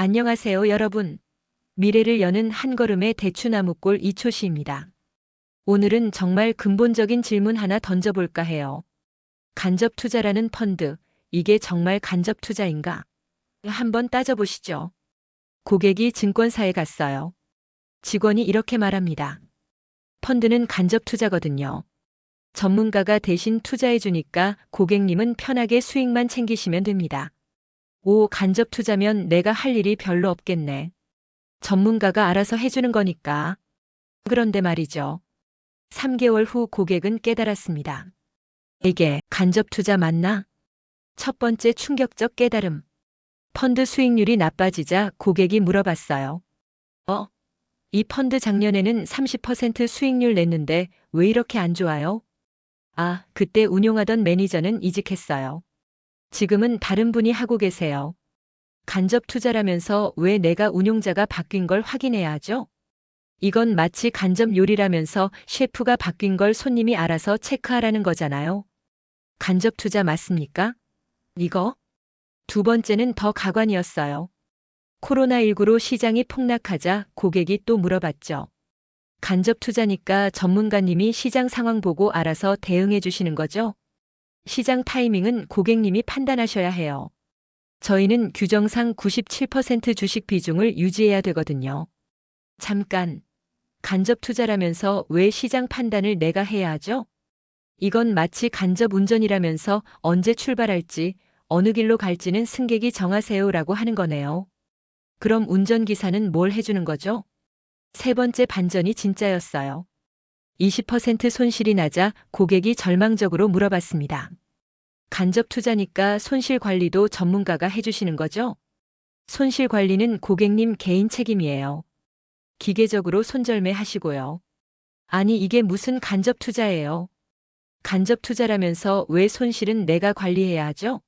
안녕하세요, 여러분. 미래를 여는 한 걸음의 대추나무골 이초시입니다. 오늘은 정말 근본적인 질문 하나 던져볼까 해요. 간접 투자라는 펀드, 이게 정말 간접 투자인가? 한번 따져보시죠. 고객이 증권사에 갔어요. 직원이 이렇게 말합니다. 펀드는 간접 투자거든요. 전문가가 대신 투자해주니까 고객님은 편하게 수익만 챙기시면 됩니다. 오, 간접 투자면 내가 할 일이 별로 없겠네. 전문가가 알아서 해주는 거니까. 그런데 말이죠. 3개월 후 고객은 깨달았습니다. 이게 간접 투자 맞나? 첫 번째 충격적 깨달음. 펀드 수익률이 나빠지자 고객이 물어봤어요. 어? 이 펀드 작년에는 30% 수익률 냈는데 왜 이렇게 안 좋아요? 아, 그때 운용하던 매니저는 이직했어요. 지금은 다른 분이 하고 계세요. 간접 투자라면서 왜 내가 운용자가 바뀐 걸 확인해야 하죠? 이건 마치 간접 요리라면서 셰프가 바뀐 걸 손님이 알아서 체크하라는 거잖아요. 간접 투자 맞습니까? 이거? 두 번째는 더 가관이었어요. 코로나19로 시장이 폭락하자 고객이 또 물어봤죠. 간접 투자니까 전문가님이 시장 상황 보고 알아서 대응해 주시는 거죠? 시장 타이밍은 고객님이 판단하셔야 해요. 저희는 규정상 97% 주식 비중을 유지해야 되거든요. 잠깐. 간접 투자라면서 왜 시장 판단을 내가 해야 하죠? 이건 마치 간접 운전이라면서 언제 출발할지, 어느 길로 갈지는 승객이 정하세요라고 하는 거네요. 그럼 운전기사는 뭘 해주는 거죠? 세 번째 반전이 진짜였어요. 20% 손실이 나자 고객이 절망적으로 물어봤습니다. 간접 투자니까 손실 관리도 전문가가 해주시는 거죠? 손실 관리는 고객님 개인 책임이에요. 기계적으로 손절매 하시고요. 아니, 이게 무슨 간접 투자예요? 간접 투자라면서 왜 손실은 내가 관리해야 하죠?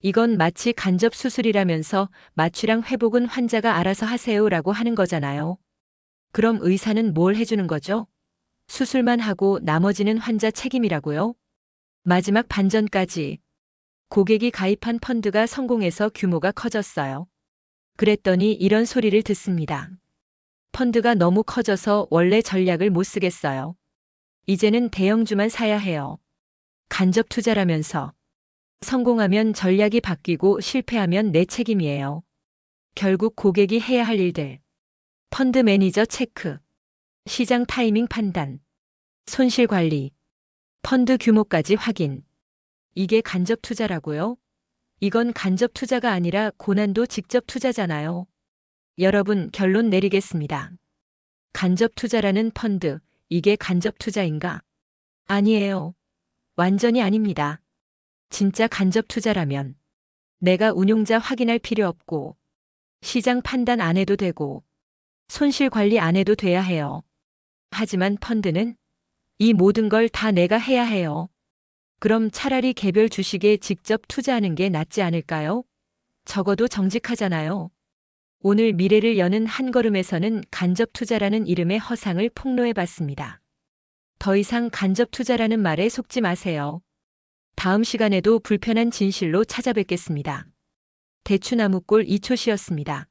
이건 마치 간접 수술이라면서 마취랑 회복은 환자가 알아서 하세요라고 하는 거잖아요. 그럼 의사는 뭘 해주는 거죠? 수술만 하고 나머지는 환자 책임이라고요? 마지막 반전까지. 고객이 가입한 펀드가 성공해서 규모가 커졌어요. 그랬더니 이런 소리를 듣습니다. 펀드가 너무 커져서 원래 전략을 못 쓰겠어요. 이제는 대형주만 사야 해요. 간접 투자라면서. 성공하면 전략이 바뀌고 실패하면 내 책임이에요. 결국 고객이 해야 할 일들. 펀드 매니저 체크. 시장 타이밍 판단. 손실 관리. 펀드 규모까지 확인. 이게 간접 투자라고요? 이건 간접 투자가 아니라 고난도 직접 투자잖아요. 여러분 결론 내리겠습니다. 간접 투자라는 펀드, 이게 간접 투자인가? 아니에요. 완전히 아닙니다. 진짜 간접 투자라면 내가 운용자 확인할 필요 없고 시장 판단 안 해도 되고 손실 관리 안 해도 돼야 해요. 하지만 펀드는 이 모든 걸 다 내가 해야 해요. 그럼 차라리 개별 주식에 직접 투자하는 게 낫지 않을까요? 적어도 정직하잖아요. 오늘 미래를 여는 한 걸음에서는 간접 투자라는 이름의 허상을 폭로해 봤습니다. 더 이상 간접 투자라는 말에 속지 마세요. 다음 시간에도 불편한 진실로 찾아뵙겠습니다. 대추나무골 이초시였습니다.